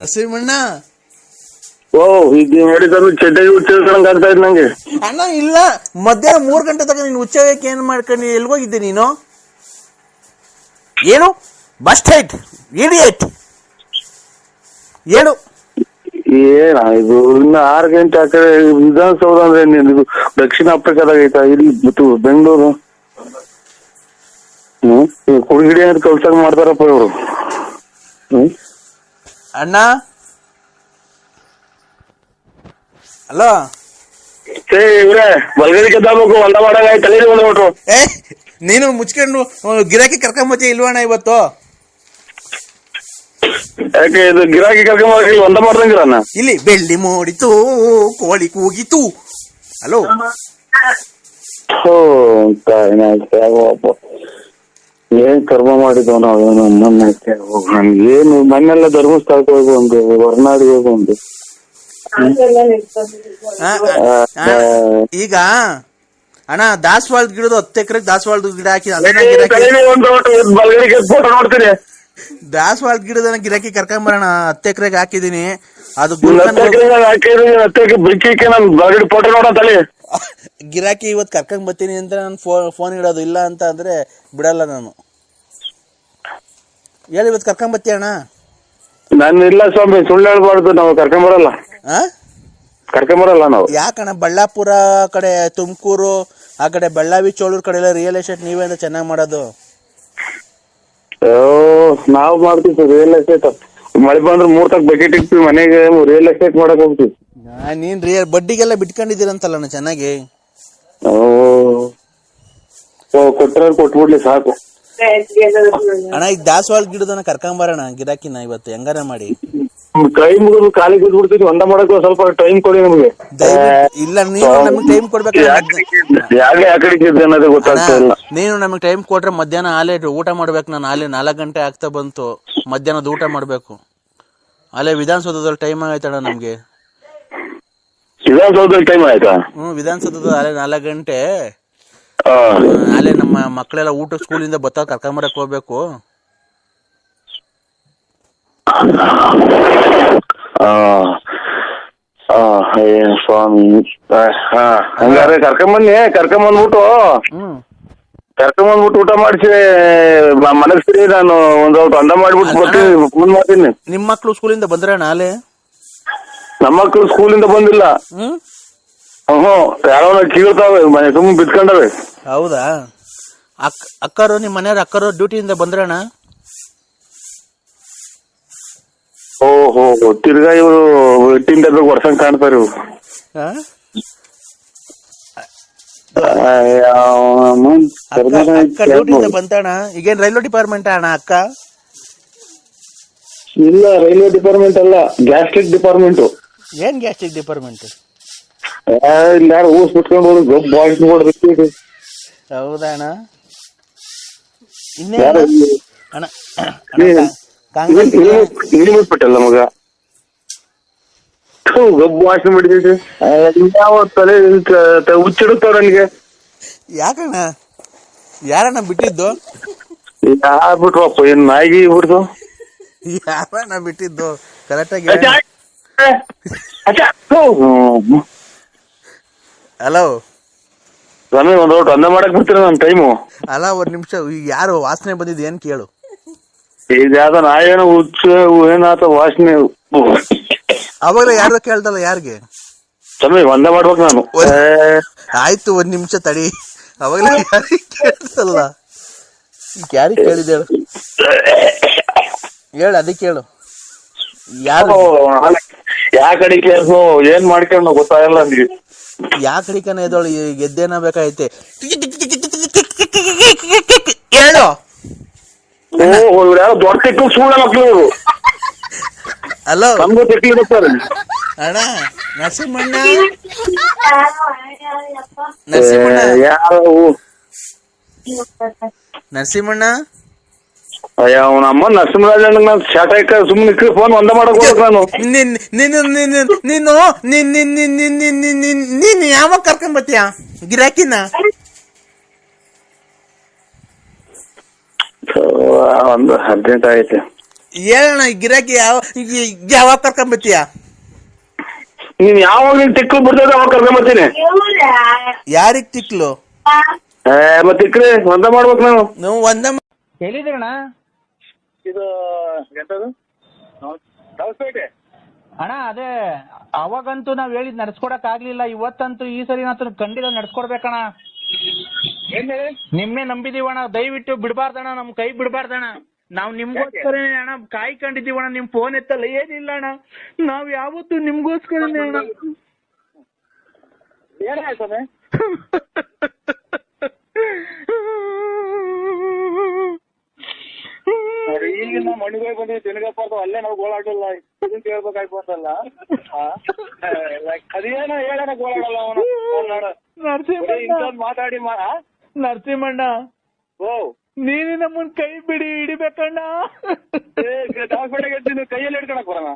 ಹಸಿಮಣ್ಣ ಓ ಈಗ ನೋಡಿದ್ರು ಚಡ್ಡಾಗಿ ಹುಚ್ಚಿಡ್ಕೊಂಡ್ ಆಗ್ತಾ ಇದ್ ನಂಗೆ. ಅಣ್ಣ ಇಲ್ಲ. ಮಧ್ಯಾಹ್ನ ಮೂರ್ ಗಂಟೆ ತನಕ ನೀನು ಉಚ್ಚವಕ್ಕೆ ಏನ್ ಮಾಡ್ಕೊಂಡು? ಎಲ್ಗೋಗಿದ್ದೆ ನೀನು? ಏನು? ಬಸ್ಟ್ ಹೈಟ್ ಇಡಿಯೇಟ್ ಏನು? ಏನ ಇದು ಇನ್ನ ಆರು ಗಂಟೆ ಆ ಕಡೆ ವಿಧಾನಸೌಧ ಅಂದ್ರೆ ಏನ್? ಇದು ದಕ್ಷಿಣ ಆಫ್ರಿಕಾದಾಗ ಐತಾ? ಇಲ್ಲಿ ಬಿಟ್ಟು ಬೆಂಗಳೂರು? ಹ್ಮ್? ಈ ಕುಡಿಗಿಡಿ ಅಂತ ಕಲ್ಸಂಗ್ ಮಾಡ್ತಾರಪ್ಪ ಇವರು. ಹ್ಮ್? ಅಣ್ಣ? ಹಲೋ? ಏ ಇವ್ರೆ ಬಲ್ಗಡಿ ಗೆದ್ದಾಬೇಕು ಹೊಲ ಮಾಡಂಗ ಆಯ್ತು ತಲೆ ಏ ನೀನು ಮುಚ್ಕೊಂಡು ಗಿರಾಕಿ ಗಿರಾಕಿ ಕರ್ಕೊಂಬತ್ತಿ ಇಲ್ವಣ್ಣ ಇವತ್ತು? ಯಾಕೆ ಇದು ಗಿರಾಕಿ ಇಲ್ಲಿ ಒಂದ ಮಾಡ್ದಂಗಿರಣ್ಣ ಇಲ್ಲಿ ಬೆಳ್ಳಿ ಮೂಡಿತು ಕೋಳಿ ಕೂಗಿತು. ಹಲೋ ಹೋ ತಾಯಿನಾಯ್ತು ಏನ್ ಕರ್ಮ ಮಾಡಿದವ ನಾವೇನು ನನ್ನ ನನ್ಗೆ ಏನು ಮನೆಲ್ಲ ಧರ್ಮಸ್ಥಳಕ್ಕೆ ಹೋಗಿ ಒಂದು ಹೊರನಾಡಿಗೆ ಹೋಗಿ ಒಂದು ಆ, ಆ, ಈಗ ಅಣ್ಣ ದಾಸವಾಳದ ಗಿಡದ ಹತ್ತು ಎಕರೆ ದಾಸವಾಳದ ಗಿಡ ಹಾಕಿ ಗಿರಾಕಿ ಕೈಲಿ ಒಂದು ಬಲ್ಗಡಿಗೆ ಫೋಟೋ ನೋಡ್ತೀನಿ ದಾಸವಾಳದ ಗಿಡದ ಗಿರಾಕಿ ಕರ್ಕೊಂಬರೋಣ ಹತ್ತು ಎಕರೆಗೆ ಹಾಕಿದೀನಿ ಅದು ಗುಲ್ಕನ್ ಗಿರಾಕಿ ಇವತ್ತು ಕರ್ಕೊಂಡ್ ಬರ್ತೀನಿ ಅಂತ ನಾನು ಫೋನ್ ಇಡೋದು ಇಲ್ಲ ಅಂತ ಅಂದ್ರೆ ಬಿಡಲ್ಲ ನಾನು. ಹೇಳಿ ಇವತ್ತು ಕರ್ಕೊಂಡ್ ಬರ್ತೀಯ ಅಣ್ಣ? ನಾನು ಇಲ್ಲ ಸ್ವಾಮಿ ಸುಳ್ಳು ಹೇಳ್ಬಾರ್ದು ನಾವು ಕರ್ಕೊಂಬರಲ್ಲ ಕರ್ಕೊಂಡ್ ಬರಲ್ಲ ನಾವು. ಯಾಕಣ್ಣ ಬಳ್ಳಾಪುರ ಕಡೆ ತುಮಕೂರು ಆ ಕಡೆ ಬಳ್ಳಾವಿ ಚೋಳೂರ್ ಕಡೆ ಎಲ್ಲ ರಿಯಲ್ ಎಸ್ಟೇಟ್ ನೀವೇ ಅಂತ ಚೆನ್ನಾಗಿ ಮಾಡೋದು? ನಾವ್ ಮಾಡ್ತೀವಿ ರಿಯಲ್ ಎಸ್ಟೇಟ್ ಮಳೆ ಬಂದ್ರೆ ಮೂರ್ ತಕ್ ಬಕೆಟ್ ಇಕ್ತಿವಿ ಮನೆಗೆ ರಿಯಲ್ ಎಸ್ಟೇಟ್ ಮಾಡಕ್ ಹೋಗ್ತೀವಿ. ಆ, ನೀನ್ ರಿಯಲ್ ಬಡ್ಡಿಗೆಲ್ಲ ಬಿಟ್ಕೊಂಡಿದ್ದೀರಂತಲ್ಲ ಚೆನ್ನಾಗಿ. ಕೊಟ್ರೆ ಕೊಟ್ಬಿಡ್ಲಿ ಸಾಕು. ಅಣ್ಣ ಈಗ ದಾಸವಾಳ ಗಿಡದನ್ನ ಕರ್ಕೊಂಬರೋಣ ಗಿಡಕ್ಕಿನ್ನ ಇವತ್ತು ಹೆಂಗಾರ ಮಾಡಿ. ಕೈ ಮುಗಿದು ಕಾಲಿಗೆ ಬಿದ್ಬಿಡ್ತೀವಿ ಒಂದ ಮಾಡಕ್ಕೆ ಸ್ವಲ್ಪ ಟೈಮ್ ಕೊಡಿ ನಿಮಗೆ. ದಯವಿಟ್ಟು ಇಲ್ಲ ನೀವು ನಮಗೆ ಟೈಮ್ ಕೊಡ್ಬೇಕು ಯಾಕೆ ಆ ಕಡೆ ಇದ್ದೆ? ಅನ್ನೋದೇ ಗೊತ್ತಾಗ್ತಾ ಇಲ್ಲ. ನೀನು ನಮಗೆ ಟೈಮ್ ಕೊಟ್ರೆ ಮಧ್ಯಾಹ್ನ ಆಲೆ ಊಟ ಮಾಡ್ಬೇಕು ನಾನು ಆಲೆ ನಾಲ್ಕು ಗಂಟೆ ಆಗ್ತಾ ಬಂತು ಮಧ್ಯಾಹ್ನದ ಊಟ ಮಾಡ್ಬೇಕು. ಅಲ್ಲೇ ವಿಧಾನಸೌಧದಲ್ಲಿ ಟೈಮ್ ಆಗೈತಣ್ಣ ನಮ್ಗೆ. ವಿಧಾನಸೌಧದಲ್ಲಿ ಟೈಮ್ ಆಯ್ತಾ? ಹ್ಮ್ ವಿಧಾನಸೌಧದ ಅಲ್ಲೇ ನಾಲ್ಕು ಗಂಟೆ. ಆ, ಅಲ್ಲೇ ನಮ್ಮ ಮಕ್ಕಳೆಲ್ಲ ಊಟ ಸ್ಕೂಲಿಂದ ಬತ್ತ ಕರ್ಕೊಂಬರಕ್ ಹೋಗ್ಬೇಕು. ಆ, ಆ, ಏ ಸ್ವಾಮಿ ಹಂಗಾರೆ ಕರ್ಕೊಂಬನ್ನಿ ಕರ್ಕೊಂಬಂದ್ಬಿಟ್ಟು ಕರ್ಕೊಂಬಂದ್ಬಿಟ್ಟು ಊಟ ಮಾಡಿಸಿ ಮನೆಗ್ ಸರಿ ನಾನು ಒಂದ್ ಸ್ವಲ್ಪ ಅಂದ ಮಾಡ್ಬಿಟ್ಟು ಬರ್ತೀನಿ ಫೋನ್ ಮಾಡ್ತೀನಿ. ನಿಮ್ಮ ಮಕ್ಳು ಸ್ಕೂಲಿಂದ ಬಂದ್ರ ನಾಳೆ ನಮ್ಮ ಮಕ್ಕಳು ಸ್ಕೂಲಿಂದ ಬಂದಿಲ್ಲ. ಹ್ಮ್? ಯಾರೋ ಕೀಳ್ತಾವೆ ಮನೆ ತುಂಬ ಬಿತ್ಕೊಂಡವೆ ಹೌದಾ? ಅಕ್ ಅಕ್ಕರು ನಿಮ್ ಮನೆಯವ್ರ ಅಕ್ಕರು ಡ್ಯೂಟಿಯಿಂದ ಬಂದ್ರಣ್ಣ ಓ ಹೋ ಹೋ ತಿರ್ಗಾ ಇವರು ಎಟ್ಟಿನ ಡಬ್ಬೆ ಹೊಡ್ಸಂಗ್ ಕಾಣ್ತಾರ ಇವ್ರು. ಆ? ಅಕ್ಕ ಅಕ್ಕ ಡ್ಯೂಟಿಯಿಂದ ಬಂತಣ್ಣ ಈಗೇನ್ ರೈಲ್ವೆ ಡಿಪಾರ್ಟ್ಮೆಂಟ್ ಅಣ್ಣ ಅಕ್ಕ? ಇಲ್ಲ ರೈಲ್ವೆ ಡಿಪಾರ್ಟ್ಮೆಂಟ್ ಅಲ್ಲ ಗ್ಯಾಸ್ಟ್ರಿಕ್ ಡಿಪಾರ್ಟ್ಮೆಂಟ್. ಏನ್ ಗ್ಯಾಸ್ಟ್ರಿಕ್ ಡಿಪಾರ್ಟ್ಮೆಂಟ್? ಇಲ್ಲ ಯಾರು ಊಸ್ ಬಿಟ್ಕೊಂಡು ಹೋದ್ರು ಗೊಬ್ಬ ಬಾಯ್ಸ್ ನೋಡ್ಬೇಕು ಹೌದಾ ಅಣ್ಣ? ಇನ್ನೇ ಯಾರು ಅಣ್ಣ? ಅಣ್ಣ ಕಾಂಗ್ರೆಸ್ ನಿಲ್ಬಿಟ್ಬಿಟ್ಟಲ್ಲ ಮಗ? ಗಬ್ಬು ವಾಸನೆ ಬಿಡ್ತೈತಿ ಯಾವ ತಲೆ ಹುಚ್ಚಿಡುತ್ತವ್ರ ನನಗೆ. ಯಾಕಣ್ಣ? ಯಾರಣ್ಣ ಬಿಟ್ಟಿದ್ದು? ಯಾರ್ಬಿಟ್ರಪ್ಪ ಏನ್ ನಾಯಿಗೆ ಬಿಡ್ತು ಯಾರಣ್ಣ ಬಿಟ್ಟಿದ್ದು? ಕರೆಕ್ಟಾಗಿ. ಹಲೋ ಸ್ವಾಮಿ ಒಂದ್ ಒಟ್ಟು ಅಂದ ಮಾಡಕ್ ಬರ್ತೀರ ನನ್ ಟೈಮು ಅಲ್ಲ ಒಂದ್ ನಿಮಿಷ ಯಾರು ವಾಸನೆ ಬಂದಿದ್ದು ಏನ್ ಕೇಳು. ಇದು ಯಾವ್ದೋ ನಾಯೇನೋ ಹುಚ್ಚ ಏನಾತ ವಾಸನೆ ಅವಾಗಲೇ ಯಾರು ಕೇಳ್ದಲ್ಲ ಯಾರಿಗೆ ಸ್ವಾಮಿ ಒಂದೇ ಮಾಡ್ಬೇಕು ನಾನು ಏ, ಆಯ್ತು ಒಂದ್ ನಿಮಿಷ ತಡಿ ಅವಾಗಲೇ ಯಾರಿಗೆ ಕೇಳ್ದಲ್ಲ ಯಾರಿಗೆ ಕೇಳಿದೆ ಹೇಳು ಹೇಳು ಅದಕ್ಕೆ ಹೇಳು ಯಾರು ಯಾ ಕಡೆ ಕೇಳ್ಸು ಏನ್ ಮಾಡ್ಕೊಂಡು ಗೊತ್ತಾಗಲ್ಲ ಯಾಕೆ ಹಿಡಿಕನ ಎದೋಳು ಗೆದ್ದೇನ ಬೇಕಾಯ್ತೆ ಹೇಳು ದೊಡ್ಡ ತಿಕ್ಕಲು ಸುಳ್ಳ ಮಕ್ಕಳು ಹಲೋ ಅಣ್ಣ ನರಸಿಂಹಣ್ಣ ನರಸಿಂಹಣ್ಣ ಯಾರು ಅವನ ಅಮ್ಮ ನರಸಿಂಹರಾಜ್ ಅಣ್ಣ ಸುಮ್ಮನೆ ಫೋನ್ ಒಂದ ಮಾಡಕ್ ಹೋಗಕ್ ನಾನು ನಿನ್ ನಿನ್ನ ನಿನ್ನ ನೀನು ನಿನ್ ನಿನ್ ನಿನ್ ನಿನ್ ನಿನ್ ನೀನು ಯಾವಾಗ ಕರ್ಕೊಂಡ್ ಗಿರಾಕಿನ ಒಂದು ಅರ್ಜೆಂಟ್ ಐತೆ ಹೇಳಣ್ಣ ಈ ಗಿರಾಕಿ ಯಾವ ಯಾವಾಗ ಕರ್ಕೊಂಡ್ ಬರ್ತೀಯ? ನೀನ್ ಯಾವಾಗ ನೀನ್ ತಿಕ್ಕು ಬಿಡ್ತದ ಅವಾಗ ಕರ್ಕೊಂಬರ್ತೀನಿ ಯಾರಿಗ್ ತಿಕ್ಲು ಏ ಮತ್ತೆ ತಿಕ್ರಿ ಒಂದ ಮಾಡ್ಬೇಕು ನಾನು ನೀವು ಒಂದ ಹೇಳಿದ್ರಣ್ಣ ಇದು ಎಂತದು? ದವಸಪೇಟೆ. ಅಣ್ಣ ಅದೇ ಅವಾಗಂತೂ ನಾವ್ ಹೇಳಿದ್ ನಡ್ಸ್ಕೊಡಕ್ ಆಗ್ಲಿಲ್ಲ ಇವತ್ತಂತೂ ಈ ಸರಿ ನಾತು ಖಂಡಿತ ನಡ್ಸ್ಕೊಡ್ಬೇಕಣ್ಣ. ಏನ್ ಹೇಳಿ? ನಿಮ್ನೆ ದಯವಿಟ್ಟು ಬಿಡಬಾರ್ದಣ್ಣ ನಮ್ ಕೈ ಬಿಡಬಾರ್ದಣ್ಣ. ನಾವ್ ನಿಮ್ಗೋಸ್ಕರ ಅಣ್ಣ ಕಾಯ್ಕೊಂಡಿದೀವಣ್ಣ ನಿಮ್ ಫೋನ್ ಎತ್ತಲ್ಲ ಏನಿಲ್ಲ ಅಣ್ಣ. ನಾವ್ ಯಾವತ್ತು ನಿಮ್ಗೋಸ್ಕರ ಅಣ್ಣ. ಏನಾಯ್ತದೆ *laughs* ಈಗ ನಾವು ಮಣ್ಣಿಗೆ ಹೋಗಿ ಬಂದಿವಿ ತಿನ್ಗಪ್ಪ ಅಲ್ಲೇ ನಾವು ಗೋಳಾಡಲ್ಲ ಇದನ್ನ ಕೇಳ್ಬೇಕಾಯ್ತು ಅಂತಲ್ಲ. ಅದೇನ ಹೇಳನ ಗೋಳಾಡಲ್ಲ ಅವನು? ಇಂಥದ್ ಮಾತಾಡಿ ಮಾ? ನರಸಿಂಹಣ್ಣ. ಓ. ನೀನು ನಮ್ಮನ್ ಕೈ ಬಿಡಿ ಹಿಡಿಬೇಕಣ್ಣ. ಕೈಯಲ್ಲಿ ಹಿಡ್ಕೊಳಕ್ ಬರೋಣ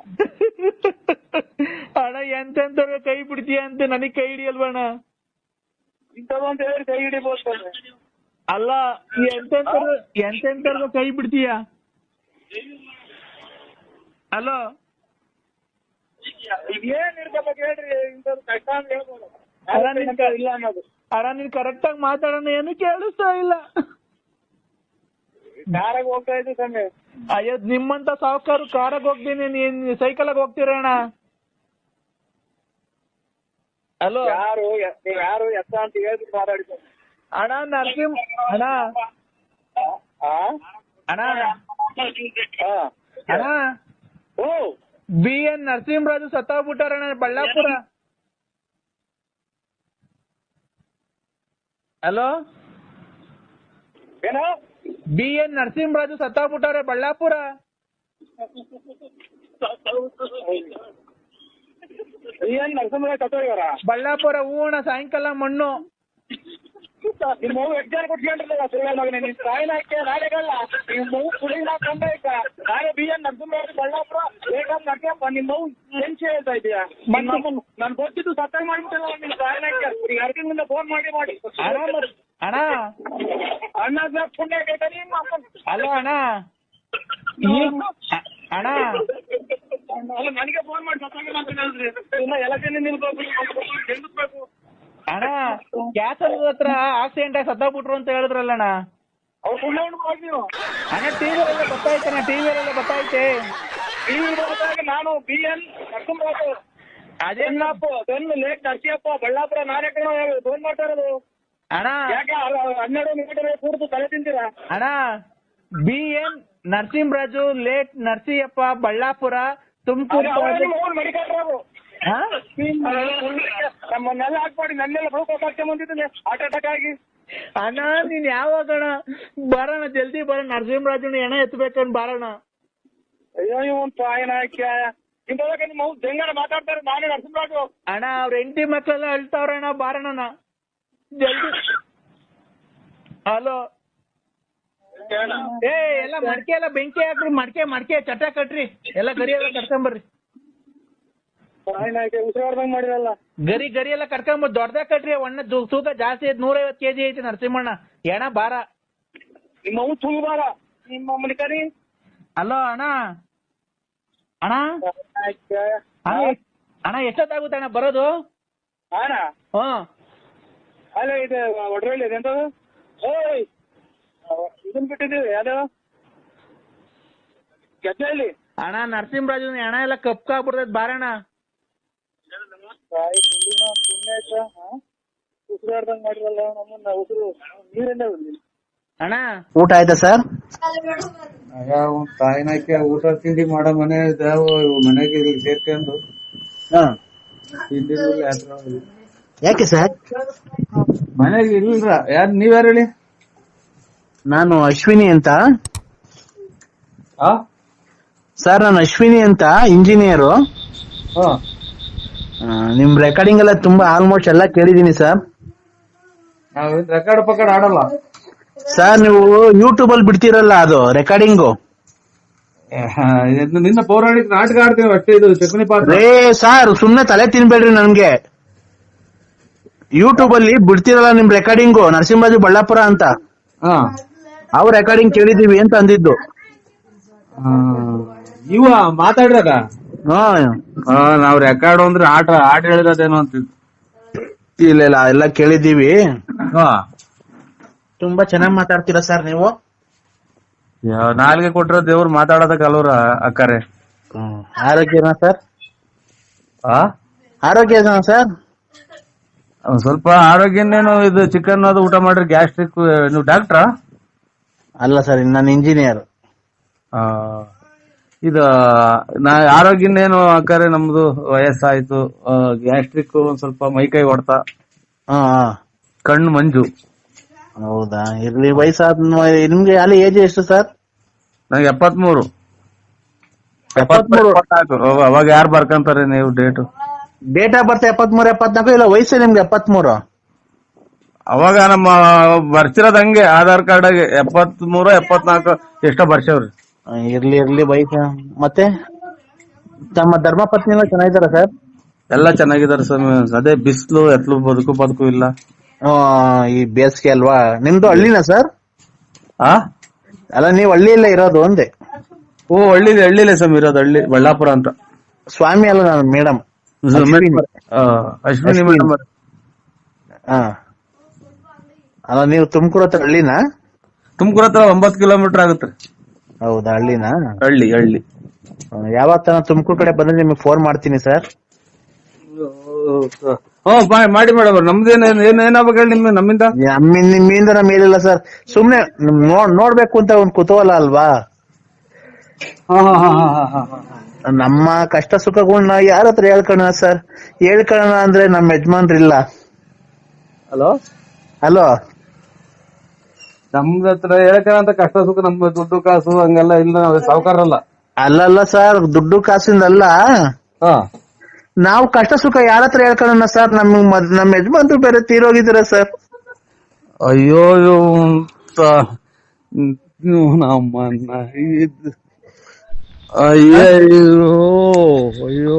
ಅಣ್ಣ ಎಂತೆಂತವ್ರ ಕೈ ಬಿಡ್ತೀಯ ಅಂತ ನನಗ್ ಕೈ ಹಿಡಿಯಲ್ವಣ್ಣ? ಅಂತ ಹೇಳಿ ಕೈ ಹಿಡಿಬೋದು ಅಲ್ಲ ಎಂತೆಂತ ಎಂತೆಂತ ಕೈ ಬಿಡ್ತೀಯ? ಹಲೋ ಅಣ್ಣ ನೀನ್ ಕರೆಕ್ಟ್ ಆಗಿ ಮಾತಾಡೋಣ ಏನು ಕೇಳಿಸ್ತಾ ಇಲ್ಲ. ಕಾರಾಗ ಹೋಗ್ತಾ ಇದ್ದೆ ಅಯ್ಯೋ ನಿಮ್ಮಂತ ಸಾವುಕಾರು ಕಾರಾಗ ಹೋಗ್ತೀನಿ ನೀನ್ ಸೈಕಲ್ ಆಗ ಹೋಗ್ತೀರಣ್ಣ ಹಲೋ ಯಾರು ಯಾರು ಎತ್ತ ಅಂತ ಹೇಳ್ಬಿಟ್ಟು ಮಾತಾಡಿ ಅಣ್ಣ ನರಸಿಂಹ ಅಣ್ಣ? ಅಣ್ಣ ಅಣ್ಣ. ಬಿ ಎನ್ ನರಸಿಂಹರಾಜು ಸತ್ತೋಗ್ಬಿಟ್ಟಾರಣ್ಣ ಬಳ್ಳಾಪುರ. ಹಲೋ. ಏನೋ? ಬಿ ಎನ್ ನರಸಿಂಹರಾಜು ಸತ್ತೋಗ್ಬಿಟ್ಟಾರೆ ಬಳ್ಳಾಪುರ. ಬಿ ಎನ್ ನರಸಿಂಹರಾಜು ಸತ್ತೋಗ್ಯಾರ? ಬಳ್ಳಾಪುರ ಹೂವಣ ಸಾಯಂಕಾಲ ಮಣ್ಣು. ನಿಮ್ ಮಗು ಜನ ಕೊಟ್ಕೊಂಡ್ರಲ್ಲ ಸುಳ್ಳ ಮಗನೇ. ನಿನ್ ತಾಯಿನ ಹಾಕಿ ನಾಳೆಗಲ್ಲ. ನಿಮ್ ಮಗು ಸುಳಿ ನಾ ಕಂಡೈಕ ನಾಳೆ ಬಿ ಎನ್ ನರಸಿಂಹ ಬಳ್ಳಾಪುರ. ಬೇಕಾದ್ ನಡ್ಕೊಂಡ್ ನಿಮ್ ಮಗು ಹೆಂಚೆ ಹೇಳ್ತಾ ಇದೀಯಾ? ನನ್ ಗೊತ್ತಿದ್ದು ಸತ್ತಾಗ ಮಾಡ್ಬಿಟ್ಟಲ್ಲ ನಿನ್ ತಾಯಿನ ಹಾಕಿ. ಈಗ ಅರ್ಕಿಂದ ಫೋನ್ ಮಾಡಿ ಮಾಡಿ. ಅಣ್ಣ. ಅಣ್ಣ ಅಣ್ಣ ಪುಣ್ಯ ಕೇಳ್ತಾ ನಿಮ್ಮ ಮಾಡ್ಕೊಂಡು ಅಣ್ಣ. ಅಣ್ಣ. ಅಲ್ಲ ನನಗೆ ಫೋನ್ ಮಾಡಿ ಸತ್ತಾಗ ಇನ್ನ ಎಲೆಕ್ಷನ್ ನಿಲ್ಬೇಕು ಗೆಲ್ಲಿಸ್ಬೇಕು. ಅಣ್ಣ ಗ್ಯಾಸ್ ಹತ್ರ ಆಕ್ಸಿಡೆಂಟ್ ಆಗಿ ಸತ್ತಾಗ್ಬಿಟ್ರು ಅಂತ ಹೇಳಿದ್ರಲ್ಲ ಅಣ್ಣ. ಅವ್ರು ಸುಳ್ಳು ನೀವು. ಅಣ್ಣ ಟಿವಿ ಗೊತ್ತಾಯ್ತಣ್ಣ ಟಿವಿ ಗೊತ್ತಾಯ್ತೆ ವಿಭಾಗದಾಗ ನಾನು ಬಿ ಎನ್ ನರಸಿಂಹರಾಜು. ಅದೇ ಚೆನ್ನಪ್ಪ ಲೇಟ್ ನರಸಿಯಪ್ಪ ಬಳ್ಳಾಪುರ ನಾನೇ ಫೋನ್ ಮಾಡ್ತಾ ಇರೋದು. ಅಣ್ಣ. ಯಾಕೆ ಹನ್ನೆರಡು ಮೀಟರ್ ಕೂರ್ದು ತಲೆ ತಿಂತೀರಾ? ಅಣ್ಣ B N Narasimharaju late Narasiyappa Ballapura Tumakuru ನಮ್ಮನ್ನೆಲ್ಲ ಹಾಕ್ಮಾಡಿ ನನ್ನೆಲ್ಲ ಗ್ಲೂಕೋಸ್ ಹಾಕ್ಕೊಂಡ್ ಬಂದಿದ್ದೀನಿ ಹಾರ್ಟ್ ಅಟ್ಯಾಕ್ ಆಗಿ ಅಣ್ಣ ನೀನ್ ಯಾವಾಗ ಅಣ್ಣ? ಬರೋಣ ಜಲ್ದಿ ಬರೋಣ ನರಸಿಂಹರಾಜನ ಎಣ ಎತ್ತಬೇಕನ್ ಬರೋಣ ಅಯ್ಯೋ ಇವನ್ ತಾಯಿನ ಹಾಕ್ಯ. ಇಂಥದಾಗ ನಿಮ್ಮ ಅವ್ರು ಜಂಗನ ಮಾತಾಡ್ತಾರೆ ನಾನೇ ನರಸಿಂಹರಾಜು. ಅಣ್ಣ ಅವ್ರ ಹೆಂಡತಿ ಮಕ್ಕಳೆಲ್ಲ ಅಳ್ತಾವ್ರಣ್ಣ ಬಾರಣ್ಣ ಜಲ್ದಿ. ಹಲೋ. ಏ ಎಲ್ಲ ಮಡ್ಕೆ ಎಲ್ಲ ಬೆಂಕಿ ಹಾಕ್ರಿ ಮಡಕೆ ಮಡಕೆ ಚಟ ಕಟ್ರಿ. ಎಲ್ಲ ಗರಿ ಎಲ್ಲ ಕಟ್ಕೊಂಬರ್ರಿ ಬರ್ರಿ. ಉಸಿರಾಡ್ದಂಗ್ ಮಾಡಿರಲ್ಲ. ಗರಿ ಗರಿ ಎಲ್ಲ ಕಟ್ಕೊಂಬರ್ ದೊಡ್ಡದಾಗ ಕಟ್ರಿ ಒಣ್ಣ ತೂಕ ಜಾಸ್ತಿ ಐತಿ ನೂರೈವತ್ ಕೆಜಿ ಐತಿ ನರಸಿಂಹಣ್ಣ. ಎಣ ಬಾರ ನಿಮ್ಮ ಅವು ತುಳಿಬಾರ ನಿಮ್ಮ ಮನಿಕರಿ ಅಲೋ ಅಣ್ಣ. ಅಣ್ಣ. ಅಣ್ಣ ಎಷ್ಟ್- ಅಣ್ಣ ಎಷ್ಟೊತ್ತಾಗುತ್ತೆ ಅಣ್ಣ ಬರೋದು? ಅಣ್ಣ. ಹ್ಮ್ ಅಲ್ಲ ಇದು ಒಡ್ರಳ್ಳಿ ಎಂತದು? ಓಯ್. ಇದನ್ ಬಿಟ್ಟಿದ್ದೀವಿ ಯಾವ್ದು? ಗದ್ದೆಯಲ್ಲಿ ಅಣ್ಣ ನರಸಿಂಹರಾಜು ಎಣ ಎಲ್ಲ ಕಪ್ಕಾಗ್ಬಿಡ್ತೈತ್ ಬಾರಣ್ಣ. ತಾಯಿ ತುಳಿನ ಪುಣ್ಯ ಆಯ್ತಾ? ಉಸಿರಾಡ್ದಂಗ್ ಮಾಡಿರಲ್ಲ ನಮ್ಮನ್ನ ಉಸಿರು ನೀರನ್ನೇ ಬಂದಿಲ್ಲ ಅಣ್ಣ? ಊಟ ಆಯ್ತಾ ಸರ್? ತಾಯಿನಾಕಿ ಊಟ ತಿಂಡಿ ಮಾಡೋ ಮನೆ ಇದಾವ ಮನೆಗೆ ಇಲ್ಲಿ ಸೇರ್ಕೊಂಡು. ಹಾ. ತಿಂಡಿ ಯಾಕೆ ಸರ್? ಮನೆಗೆ ಇಲ್ರ ಯಾರು ನೀವ್ಯಾರು ಹೇಳಿ? ನಾನು ಅಶ್ವಿನಿ ಅಂತ. ಆ? ಸರ್ ನಾನು ಅಶ್ವಿನಿ ಅಂತ ಇಂಜಿನಿಯರು. ಹಾ. ನಿಮ್ ರೆಕಾರ್ಡಿಂಗ್ ಎಲ್ಲ ತುಂಬಾ ಆಲ್ಮೋಸ್ಟ್ ಎಲ್ಲ ಕೇಳಿದೀನಿ ಸರ್ ನಾವು ರೆಕಾರ್ಡ್ ಪಕಾರ್ಡ್ ಆಡಲ್ಲ. ಸರ್ ನೀವು ಯೂಟ್ಯೂಬ್ ಅಲ್ಲಿ ಬಿಡ್ತೀರಲ್ಲ ಅದು ರೆಕಾರ್ಡಿಂಗು ನಿನ್ನ ಪೌರಾಣಿಕ ನಾಟಕ ಆಡ್ತೀವಿ ಅಷ್ಟೇ ಇದು ಚಪ್ಪನಿ ಪಾತ್ರ. ಏ ಸರ್ ಸುಮ್ನೆ ತಲೆ ತಿನ್ಬೇಡ್ರಿ ನನ್ಗೆ. ಯೂಟ್ಯೂಬ್ ಅಲ್ಲಿ ಬಿಡ್ತೀರಲ್ಲ ನಿಮ್ ರೆಕಾರ್ಡಿಂಗು ನರಸಿಂಹರಾಜು ಬಳ್ಳಾಪುರ ಅಂತ. ಹಾ. ಅವ್ರ ರೆಕಾರ್ಡಿಂಗ್ ಕೇಳಿದೀವಿ ಅಂತ ಅಂದಿದ್ದು. ಇವ ಮಾತಾಡ್ರಾಗ ಹಾ ನಾವ್ ರೆಕಾರ್ಡ್ ಅಂದ್ರೆ ಆಟ ಆಟ ಹೇಳಿರೋದೇನೋ ಅಂತ. ಇಲ್ಲ ಇಲ್ಲ ಎಲ್ಲ ಕೇಳಿದೀವಿ ಹಾ. ತುಂಬಾ ಚೆನ್ನಾಗಿ ಮಾತಾಡ್ತೀರಾ ಸರ್ ನೀವು? ನಾಲ್ಗೆ ಕೊಟ್ಟಿರೋ ದೇವ್ರು ಮಾತಾಡೋದಕ್ಕೆ ಅಲ್ವರ ಅಕ್ಕಾರೆ. ಆರೋಗ್ಯನಾ ಸರ್? ಆ? ಆರೋಗ್ಯನಾ ಸರ್? ಒಂದ್ ಸ್ವಲ್ಪ ಆರೋಗ್ಯನೇನು ಇದು ಚಿಕನ್ ಅದು ಊಟ ಮಾಡ್ರಿ ಗ್ಯಾಸ್ಟ್ರಿಕ್ ನೀವು ಡಾಕ್ಟ್ರಾ? ಅಲ್ಲ ಸರ್ ನಾನು ಇಂಜಿನಿಯರ್. ಆ, ಇದು ನಾ ಆರೋಗ್ಯನೇನು ಅಕ್ಕಾರೆ ನಮ್ದು ವಯಸ್ಸಾಯ್ತು ಗ್ಯಾಸ್ಟ್ರಿಕ್ ಒಂದ್ ಸ್ವಲ್ಪ ಮೈಕೈ ಹೊಡ್ತ ಹಾ. ಕಣ್ಣು ಮಂಜು. ಹೌದಾ? ಇರ್ಲಿ ವಯಸ್ಸಾದ ನಿಮ್ಗೆ ಅಲ್ಲಿ ಏಜ್ ಎಷ್ಟು ಸರ್ ನಂಗೆ ಎಪ್ಪತ್ಮೂರು. ಎಪ್ಪತ್ಮೂರು. ಅವಾಗ ಯಾರು ಬರ್ಕಂತಾರೆ ನೀವು ಡೇಟು ಡೇಟ್ ಆಫ್ ಬರ್ತ್ ಎಪ್ಪತ್ಮೂರು ಎಪ್ಪತ್ನಾಲ್ಕು? ಇಲ್ಲ ವಯಸ್ಸು ನಿಮ್ಗೆ ಎಪ್ಪತ್ಮೂರು? ಅವಾಗ ನಮ್ಮ ಬರ್ತಿರೋದ್ ಹಂಗೆ ಆಧಾರ್ ಕಾರ್ಡ್ ಎಪ್ಪತ್ ಮೂರು ಎಪ್ಪತ್ನಾಲ್ಕು ಎಷ್ಟೋ ಬರ್ಸವ್ರಿ ಇರ್ಲಿ ಇರ್ಲಿ ಬೈಕ್ ಮತ್ತೆ? ತಮ್ಮ ಧರ್ಮ ಪತ್ನಿ ಎಲ್ಲ ಚೆನ್ನಾಗಿದಾರ ಸರ್ ಎಲ್ಲ ಚೆನ್ನಾಗಿದ್ದಾರೆ ಸರ್ ಅದೇ ಬಿಸಿಲು ಎತ್ಲು ಬದುಕು ಬದುಕು ಇಲ್ಲ. ಆ, ಈ ಬೇಸಿಗೆ ಅಲ್ವಾ? ನಿಮ್ದು ಹಳ್ಳಿನ ಸರ್ ಆ? ಅಲ್ಲ ನೀವು ಹಳ್ಳಿಯಲ್ಲೇ ಇರೋದು ಒಂದೇ ಓ ಹಳ್ಳಿ ಹಳ್ಳಿಲೇ ಸರ್ ಇರೋದು ಹಳ್ಳಿ ಬಳ್ಳಾಪುರ ಅಂತ. ಸ್ವಾಮಿ ಅಲ್ಲ ನಾನು ಮೇಡಮ್ ಅಶ್ವಿನಿ. ಆ, ಅಶ್ವಿನಿ ಅಶ್ವಿನಿ. ಮೇಡಮ್ ಹಾ. ಅಲ್ಲ ನೀವು ತುಮಕೂರು ಹತ್ರ ಹಳ್ಳಿನಾ? ತುಮಕೂರು ಹತ್ರ ಒಂಬತ್ತು ಕಿಲೋಮೀಟರ್ ಆಗುತ್ತೆ. ಹೌದಾ ಹಳ್ಳಿನಾ? ಹಳ್ಳಿ ಹಳ್ಳಿ. ಯಾವತ್ತ ತುಮಕೂರು ಕಡೆ ಬಂದ್ರೆ ನಿಮಗೆ ಫೋನ್ ಮಾಡ್ತೀನಿ ಸರ್ ಹ್ಮ್ ಮಾಡಿ ಮಾಡಿ ಮೇಡಮ್ ನಮ್ದೇನ್ ಏನ್ ಏನಾಗ್ಬೇಕು ಹೇಳಿ ನಿಮ್ ನಮ್ಮಿಂದ? ನಮ್ಮ ನಿಮ್ಮಿಂದ ನಮ್ ಏನಿಲ್ಲ ಸರ್ ಸುಮ್ನೆ ನೋಡ್ ನೋಡ್ಬೇಕು ಅಂತ ಒಂದ್ ಕುತೂಹಲ ಅಲ್ವಾ? ನಮ್ಮ ಕಷ್ಟ ಸುಖಗಳನ್ನ ಯಾರ ಹತ್ರ ಹೇಳ್ಕೊಳ್ಳೋಣ ಸರ್ ಹೇಳ್ಕೊಳ್ಳೋಣ ಅಂದ್ರೆ ನಮ್ಮ ಯಜಮಾನ್ರಿಲ್ಲ. ಹಲೋ ಹಲೋ ನಮ್ದ ಹತ್ರ ಕಷ್ಟ ಸುಖ ನಮ್ಮ ದುಡ್ಡು ಕಾಸು ಹಂಗೆಲ್ಲ ಇಲ್ಲ ನಾವು ಸಾವುಕಾರಲ್ಲ ಅಲ್ಲಲ್ಲ ಸರ್ ದುಡ್ಡು ಕಾಸಿಂದಲ್ಲ. ಹಾ. ನಾವು ಕಷ್ಟ ಸುಖ ಯಾರ ಹತ್ರ ಹೇಳ್ಕೊಳ್ಳೋಣ ಸರ್? ನಮ್ ನಮ್ ನಮ್ಮ ಯಜಮಾನ್ರು ಬೇರೆ ತೀರೋಗಿದ್ದೀರ ಸರ್. ಅಯ್ಯೋ ಅಯ್ಯೋ ನಮ್ಮನ್ನ ಇದ್- ಅಯ್ಯಯ್ಯೋ ಅಯ್ಯೋ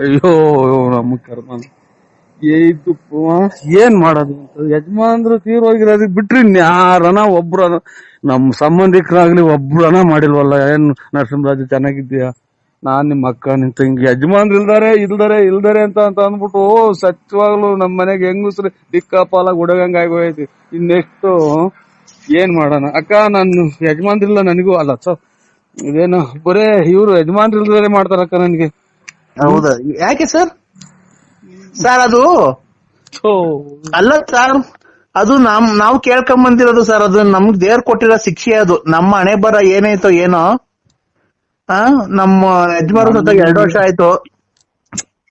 ಅಯ್ಯೋ ನಮ್ಮ ಕರ್ಮ ಏಯ್ತು ಏನ್ ಮಾಡೋದು ಯಜಮಾನ್ರು ತೀರೋಗಿರೋದಕ್ಕೆ ಬಿಟ್ರಿ ಯಾರನ ಒಬ್ರು ನಮ್ ಸಂಬಂಧಿಕರಾಗ್ಲಿ ಒಬ್ರನ ಮಾಡಿಲ್ವಲ್ಲ. ಏನ್ ನರಸಿಂಹರಾಜು ಚೆನ್ನಾಗಿದ್ಯಾ ನಾನ್ ನಿಮ್ಮ ಅಕ್ಕ, ನಿನ್ ತಂಗಿ ಯಜಮಾನ್ರು ಇಲ್ದಾರೆ ಇಲ್ದಾರೆ ಇಲ್ದಾರೆ ಅಂತ ಅಂತ ಅಂದ್ಬಿಟ್ಟು ಸತ್ಯವಾಗ್ಲು ನಮ್ ಮನೆಗೆ ಹೆಂಗಸ್ರು ದಿಕ್ಕಾಪಾಲ ಗುಡಗಂಗ ಆಗೋಯ್ತು ಇನ್ನೆಷ್ಟು, ಏನ್ ಮಾಡೋಣ. ಅಕ್ಕ, ನಾನು ಯಜಮಾನ್ರಿಲ್ಲ ನನಗೂ. ಅಲ್ಲ ಸೊ ಇದೇನು, ಬರೇ ಇವ್ರು ಯಜಮಾನ್ರು ಇಲ್ದಾರೆ ಮಾಡ್ತಾರಕ್ಕ ನನ್ಗೆ. ಹೌದಾ? ಯಾಕೆ ಸರ್? ಸರ್ ಅದು ಅಲ್ಲ ಸರ್ ಅದು ನಮ್ ನಾವು ಕೇಳ್ಕೊಂಡ್ ಬಂದಿರೋದು ಸರ್ ಅದು ನಮ್ಗ್ ದೇವ್ರ ಕೊಟ್ಟಿರೋ ಶಿಕ್ಷೆ ಅದು. ನಮ್ಮ ಹಣೆ ಬರ ಏನಾಯ್ತೋ ಏನೋ. ಆ ನಮ್ಮ ಯಜಮಾನ ಎರಡು ವರ್ಷ ಆಯ್ತು.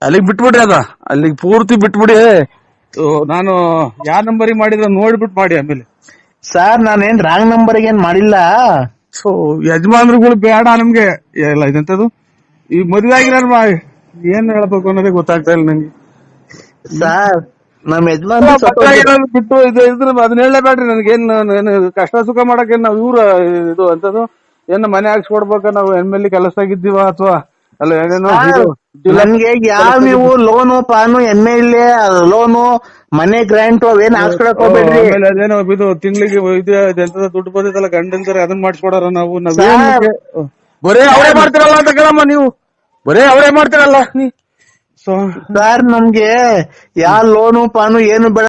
ಅಲ್ಲಿಗೆ ಬಿಟ್ಬಿಡ್ರಿ ಅದ. ಅಲ್ಲಿಗೆ ಪೂರ್ತಿ ಬಿಟ್ಬಿಡಿ. ನಾನು ಯಾವ ನಂಬರಿಗೆ ಮಾಡಿದ್ರ ನೋಡ್ಬಿಟ್ಟು ಮಾಡಿ ಆಮೇಲೆ. ಸರ್ ನಾನೇನ್ ರಾಂಗ್ ನಂಬರ್ ಏನ್ ಮಾಡಿಲ್ಲ. ಸೊ ಯಜಮಾನ್ರುಗಳು ಬೇಡ ನಮ್ಗೆ. ಎಲ್ಲ ಇದೆಂತದು ಈ ಮದ್ವೆ ಆಗಿರ ಏನ್ ಹೇಳ್ಬೇಕು ಅನ್ನೋದೇ ಗೊತ್ತಾಗ್ತಾ ಇಲ್ಲ ನಂಗೆ. ಸರ್ ನಮ್ ಯಜಮಾನ್ ಬಿಟ್ಟು ಇದು ಇದ್ರ ಅದನ್ನ ಹೇಳಲೇಬೇಡ್ರಿ ನನಗೆ ಏನ್ ಏನು ಕಷ್ಟ ಸುಖ ಮಾಡಕ್ಕೆ ನಾವು ಇವ್ರ ಇದು ಅಂತದು ಏನ್ ಮನೆ ಹಾಕ್ಸ್ಕೊಡ್ಬೇಕ ನಾವು ಎಮ್ಮೆಲ್ಲಿ ಕೆಲಸದಾಗಿದ್ದೀವ ಅಥವಾ ಅಲ್ಲ ಏನೇನೋ. ನನ್ಗೆ ಯಾವ ನೀವು loan PAN M L A loan ಮನೆ ಗ್ರಾಂಟ್ ಅವೇನ್ ಹಾಕ್ಸ್ಕೊಡಕ್ ಹೋಗ್ಬೇಡ್ರಿ ಆಮೇಲೆ ಅದೇನೋ ಇದು ತಿಂಗಳಿಗೆ ಇದು ಎಂತದ ದುಡ್ಡು ಬಂದಿದ್ದಲ್ಲ ಗಂಡಂತಾರೆ ಅದನ್ನ ಮಾಡ್ಕೊಡಾರ ನಾವು. ಬರೇ ಅವರೇ ಮಾಡ್ತಿರಲ್ಲ ಅಂತ ಕೇಳಮ್ಮ ನೀವು ಬರೇ ಅವರೇ ಮಾಡ್ತಿರಲ್ಲ ನೀ ಸರ್ ನಮ್ಗೆ ಯಾವ ಲೋನು ಪಾನು ಏನು ಬೇಡ.